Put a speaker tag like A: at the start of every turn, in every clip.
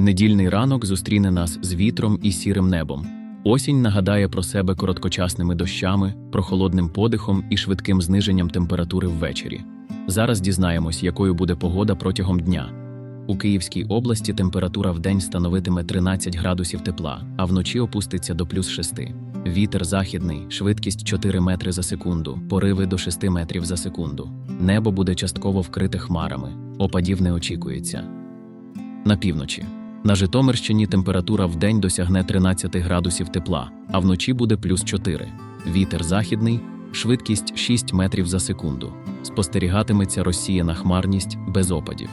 A: Недільний ранок зустріне нас з вітром і сірим небом. Осінь нагадає про себе короткочасними дощами, прохолодним подихом і швидким зниженням температури ввечері. Зараз дізнаємось, якою буде погода протягом дня. У Київській області температура вдень становитиме 13 градусів тепла, а вночі опуститься до плюс 6. Вітер західний, швидкість 4 метри за секунду, пориви до 6 метрів за секунду. Небо буде частково вкрите хмарами, опадів не очікується. На півночі. На Житомирщині температура вдень досягне 13 градусів тепла, а вночі буде плюс 4. Вітер західний, швидкість 6 метрів за секунду. Спостерігатиметься розсіяна хмарність без опадів.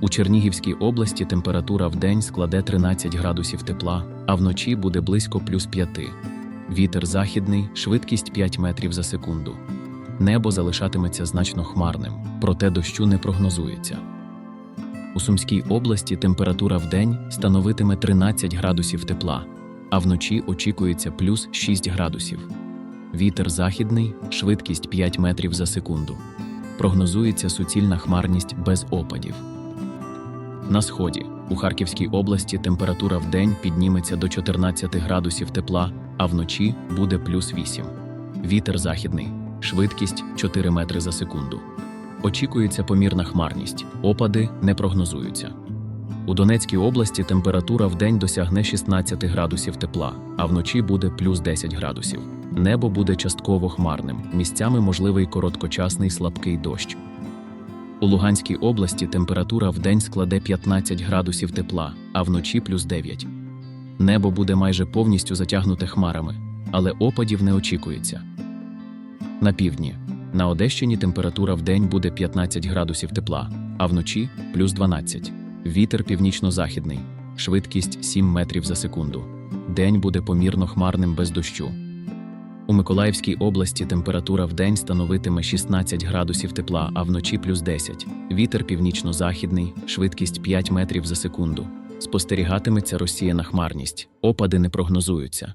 A: У Чернігівській області температура вдень складе 13 градусів тепла, а вночі буде близько плюс 5. Вітер західний, швидкість 5 метрів за секунду. Небо залишатиметься значно хмарним, проте дощу не прогнозується. У Сумській області температура вдень становитиме 13 градусів тепла, а вночі очікується плюс 6 градусів. Вітер західний, швидкість 5 метрів за секунду. Прогнозується суцільна хмарність без опадів. На сході у Харківській області температура вдень підніметься до 14 градусів тепла, а вночі буде плюс 8. Вітер західний, швидкість 4 метри за секунду. Очікується помірна хмарність, опади не прогнозуються. У Донецькій області температура вдень досягне 16 градусів тепла, а вночі буде плюс 10 градусів. Небо буде частково хмарним, місцями можливий короткочасний слабкий дощ. У Луганській області температура вдень складе 15 градусів тепла, а вночі плюс 9. Небо буде майже повністю затягнуте хмарами, але опадів не очікується. На півдні. На Одещині температура вдень буде 15 градусів тепла, а вночі плюс 12. Вітер північно-західний, швидкість 7 метрів за секунду. День буде помірно хмарним без дощу. У Миколаївській області температура вдень становитиме 16 градусів тепла, а вночі плюс 10. Вітер північно-західний, швидкість 5 метрів за секунду. Спостерігатиметься розсіяна хмарність, опади не прогнозуються.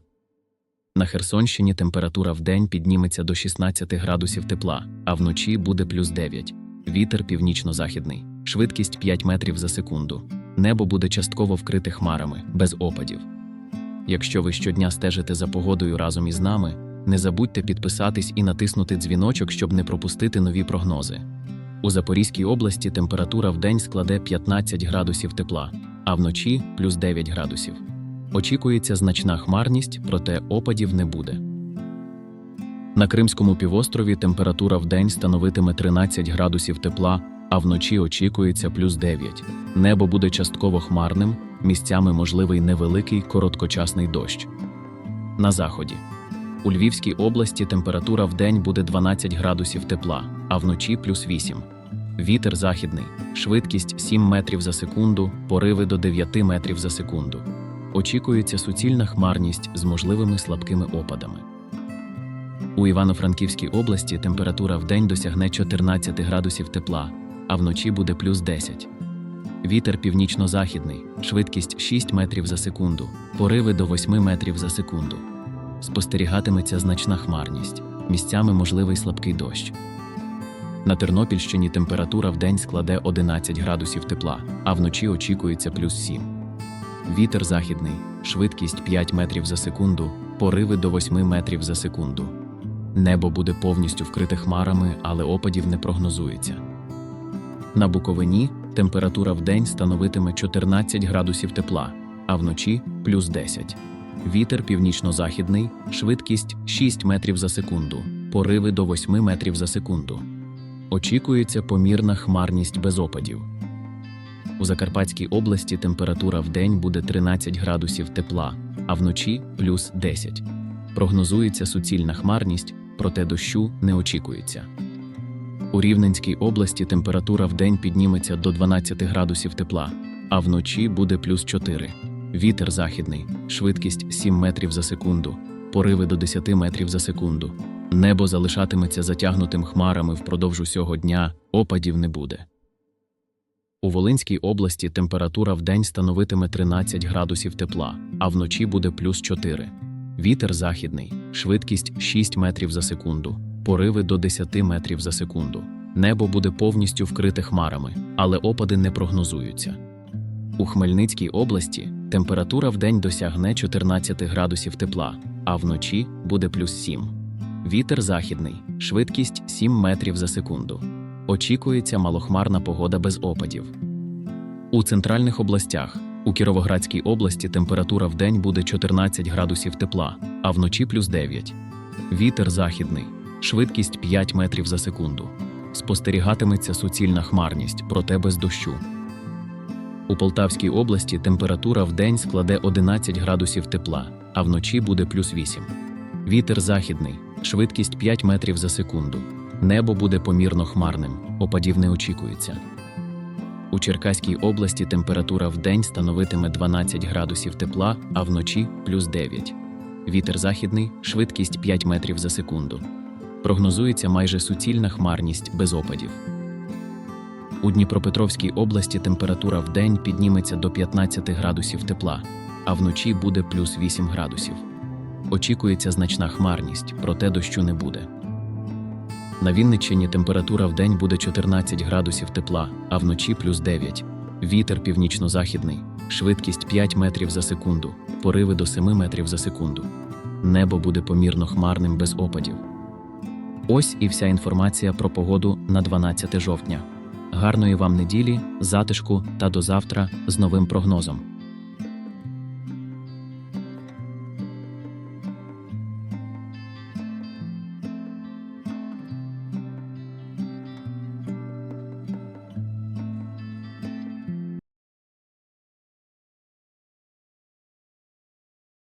A: На Херсонщині температура вдень підніметься до 16 градусів тепла, а вночі буде плюс 9. Вітер північно-західний, швидкість 5 метрів за секунду. Небо буде частково вкрите хмарами, без опадів. Якщо ви щодня стежите за погодою разом із нами, не забудьте підписатись і натиснути дзвіночок, щоб не пропустити нові прогнози. У Запорізькій області температура вдень складе 15 градусів тепла, а вночі плюс 9 градусів. Очікується значна хмарність, проте опадів не буде. На Кримському півострові температура вдень становитиме 13 градусів тепла, а вночі очікується плюс 9. Небо буде частково хмарним, місцями можливий невеликий короткочасний дощ. На заході. У Львівській області температура вдень буде 12 градусів тепла, а вночі плюс 8. Вітер західний, швидкість 7 метрів за секунду, пориви до 9 метрів за секунду. Очікується суцільна хмарність з можливими слабкими опадами. У Івано-Франківській області температура вдень досягне 14 градусів тепла, а вночі буде плюс 10. Вітер північно-західний, швидкість 6 метрів за секунду, пориви до 8 метрів за секунду. Спостерігатиметься значна хмарність, місцями можливий слабкий дощ. На Тернопільщині температура вдень складе 11 градусів тепла, а вночі очікується плюс 7. Вітер західний, швидкість 5 метрів за секунду, пориви до 8 метрів за секунду. Небо буде повністю вкрите хмарами, але опадів не прогнозується. На Буковині температура вдень становитиме 14 градусів тепла, а вночі плюс 10. Вітер північно-західний, швидкість 6 метрів за секунду, пориви до 8 метрів за секунду. Очікується помірна хмарність без опадів. У Закарпатській області температура вдень буде 13 градусів тепла, а вночі плюс 10. Прогнозується суцільна хмарність, проте дощу не очікується. У Рівненській області температура вдень підніметься до 12 градусів тепла, а вночі буде плюс 4. Вітер західний, швидкість 7 метрів за секунду, пориви до 10 метрів за секунду. Небо залишатиметься затягнутим хмарами впродовж усього дня, опадів не буде. У Волинській області температура вдень становитиме 13 градусів тепла, а вночі буде плюс 4. Вітер західний, швидкість 6 метрів за секунду, пориви до 10 метрів за секунду. Небо буде повністю вкрите хмарами, але опади не прогнозуються. У Хмельницькій області температура вдень досягне 14 градусів тепла, а вночі буде плюс 7. Вітер західний, швидкість 7 метрів за секунду. Очікується малохмарна погода без опадів. У центральних областях у Кіровоградській області температура вдень буде 14 градусів тепла, а вночі плюс 9. Вітер західний, швидкість 5 метрів за секунду. Спостерігатиметься суцільна хмарність, проте без дощу. У Полтавській області температура вдень складе 11 градусів тепла, а вночі буде плюс 8. Вітер західний, швидкість 5 метрів за секунду. Небо буде помірно хмарним, опадів не очікується. У Черкаській області температура вдень становитиме 12 градусів тепла, а вночі плюс 9. Вітер західний, швидкість 5 метрів за секунду. Прогнозується майже суцільна хмарність без опадів. У Дніпропетровській області температура вдень підніметься до 15 градусів тепла, а вночі буде плюс 8 градусів. Очікується значна хмарність, проте дощу не буде. На Вінниччині температура вдень буде 14 градусів тепла, а вночі плюс 9. Вітер північно-західний, швидкість 5 метрів за секунду, пориви до 7 метрів за секунду. Небо буде помірно хмарним без опадів. Ось і вся інформація про погоду на 12 жовтня. Гарної вам неділі, затишку та до завтра з новим прогнозом.